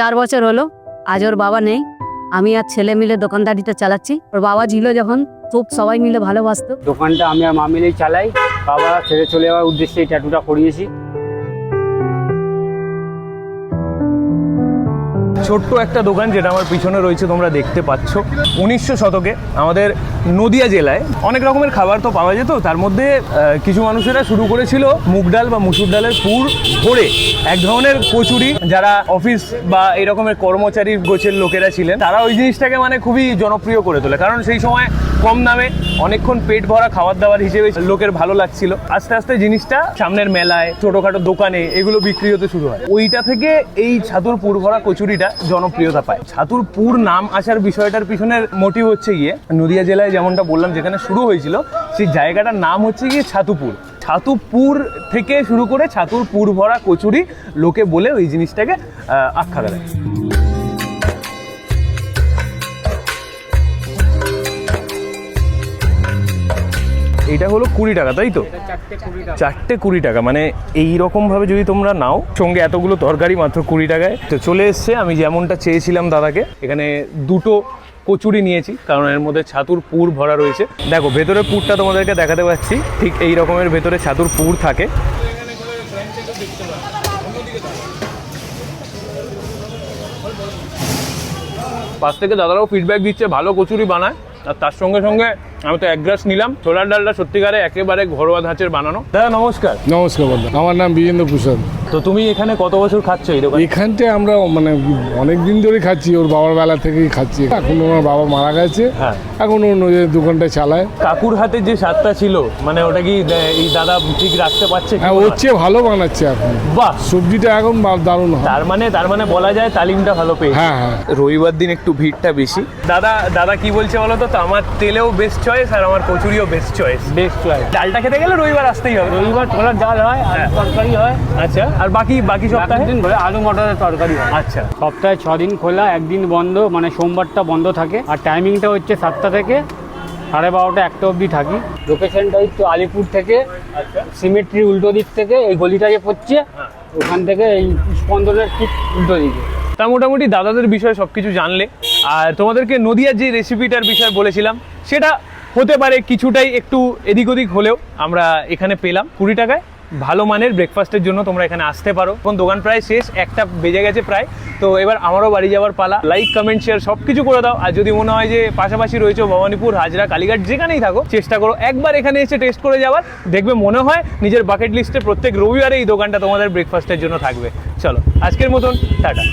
চার বছর হলো, আজ ওর বাবা নেই। আমি আর ছেলে মিলে দোকানদারিটা চালাচ্ছি। ওর বাবা ছিল যখন, খুব সবাই মিলে ভালোবাসতো। দোকানটা আমি আর মা মিলেই চালাই। বাবা ছেড়ে চলে যাওয়ার উদ্দেশ্যে এই ট্যাটুটা করিয়েছি। ছোট্ট একটা দোকান যেটা আমার পিছনে রয়েছে, তোমরা দেখতে পাচ্ছ। উনিশশো শতকে আমাদের নদিয়া জেলায় অনেক রকমের খাবার তো পাওয়া যেত। তার মধ্যে কিছু মানুষেরা শুরু করেছিল মুগ ডাল বা মুসুর ডালের পুর ভরে। এক ধরনের কচুরি, যারা অফিস বা এই রকমের কর্মচারী গোছের লোকেরা ছিলেন, তারা ওই জিনিসটাকে মানে খুবই জনপ্রিয় করে তোলে। কারণ সেই সময় কম দামে অনেকক্ষণ পেট ভরা খাবার দাবার হিসেবে লোকের ভালো লাগছিল। আস্তে আস্তে জিনিসটা সামনের মেলায়, ছোটোখাটো দোকানে এগুলো বিক্রি হতে শুরু হয়। ওইটা থেকে এই ছাতুর পুর ভরা কচুরিটা জনপ্রিয়তা পায়। ছাতুরপুর নাম আসার বিষয়টার পিছনের মোটিভ হচ্ছে গিয়ে নদিয়া জেলায় যেমনটা বললাম, যেখানে শুরু হয়েছিল, সেই জায়গাটার নাম হচ্ছে গিয়ে ছাতুপুর। ছাতুপুর থেকে শুরু করে ছাতুর পুর ভরা কচুরি লোকে বলে ওই জিনিসটাকে আখ্যা দেয়। এটা হলো কুড়ি টাকা তাই তো? চারটে কুড়ি টাকা। মানে এই রকম ভাবে যদি তোমরা নাও সঙ্গে এতগুলো তরকারি মাত্র কুড়ি টাকায়। তো চলে এসছে আমি যেমনটা চেয়েছিলাম দাদাকে এখানে দুটো কচুরি নিয়েছি কারণ এর মধ্যে ছাতুর পুর ভরা রয়েছে। দেখো ভেতরে পুরটা তোমাদেরকে দেখাতে পাচ্ছি ঠিক এই রকমের ভেতরে ছাতুর পুর থাকে। পাশ থেকে দাদারাও ফিডব্যাক দিচ্ছে ভালো কচুরি বানায় আর তার সঙ্গে সঙ্গে আমি তো এক গ্লাস নিলাম। ছোলার ডালটা সত্যিকারে একেবারে ঘরোয়া ধাঁচের বানানো। দাদা নমস্কার। নমস্কার বন্ধু। আমার নাম বীরেন্দ্র প্রসাদ। তো তুমি এখানে কত বছর খাচ্ছ এই দোকানে? এখানটায় আমরা মানে অনেক দিন ধরে খাচ্ছি। ওর বাবার বেলা থেকেই খাচ্ছি। এখন ওনার বাবা মারা গেছে। হ্যাঁ। এখন ও নিজের দোকানটা চালায়। কাকুর হাতে যে স্বাদটা ছিল মানে ওটা কি এই দাদা ঠিক রাখতে পারছে কি হ্যাঁ ওর? চেয়ে ভালো বানাচ্ছে এখন। বাহ! সবজিটা এখন বা- দারুণ হয়। তার মানে তার মানে বলা যায় তালিমটা ভালো পেয়েছে। হ্যাঁ হ্যাঁ। রবিবার দিন একটু ভিড়টা বেশি। দাদা দাদা কি বলছে বলো তো? তো আমার তেলেও বেস্ট চয়েস আর আমার কচুরিও বেস্ট চয়েস বেস্ট চয়েস ডালটা খেতে গেলে রবিবার আসতেই হবে। রবিবার ছোলার ডাল হয় আর হ্যাঁ। তরকারি হয়। আচ্ছা আর বাকি বাকি সপ্তাহে? দিন ধরে আলু মটরের তরকারি হয়। আচ্ছা। সপ্তাহে ছ দিন খোলা একদিন বন্ধ মানে সোমবারটা বন্ধ থাকে। আর টাইমিংটা হচ্ছে সাতটা থেকে সাড়ে বারোটা একটা অবধি থাকি। লোকেশনটা হচ্ছে আলিপুর থেকে সিমেট্রি উল্টো দিক থেকে এই গলিটা যে পড়ছে ওখান থেকে এই স্পন্দনের ঠিক উল্টো দিকে। তা মোটামুটি দাদাদের বিষয়ে সব কিছু জানলে। আর তোমাদেরকে নদিয়ার যে রেসিপিটার বিষয়ে বলেছিলাম সেটা হতে পারে কিছুটাই একটু এদিক ওদিক হলেও আমরা এখানে পেলাম কুড়ি টাকায়। ভালো মানের ব্রেকফাস্টের জন্য তোমরা এখানে আসতে পারো। এখন দোকান প্রায় শেষ, একটা বেজে গেছে প্রায়। তো এবার আমারও বাড়ি যাওয়ার পালা। লাইক কমেন্ট শেয়ার সব কিছু করে দাও। আর যদি মনে হয় যে পাশাপাশি রয়েছে ভবানীপুর, হাজরা, কালীঘাট, যেখানেই থাকো, চেষ্টা করো একবার এখানে এসে টেস্ট করে যাওয়ার। দেখবে মনে হয় নিজের বাকেট লিস্টে প্রত্যেক রবিবারে এই দোকানটা তোমাদের ব্রেকফাস্টের জন্য থাকবে। চলো, আজকের মতন, টাটা।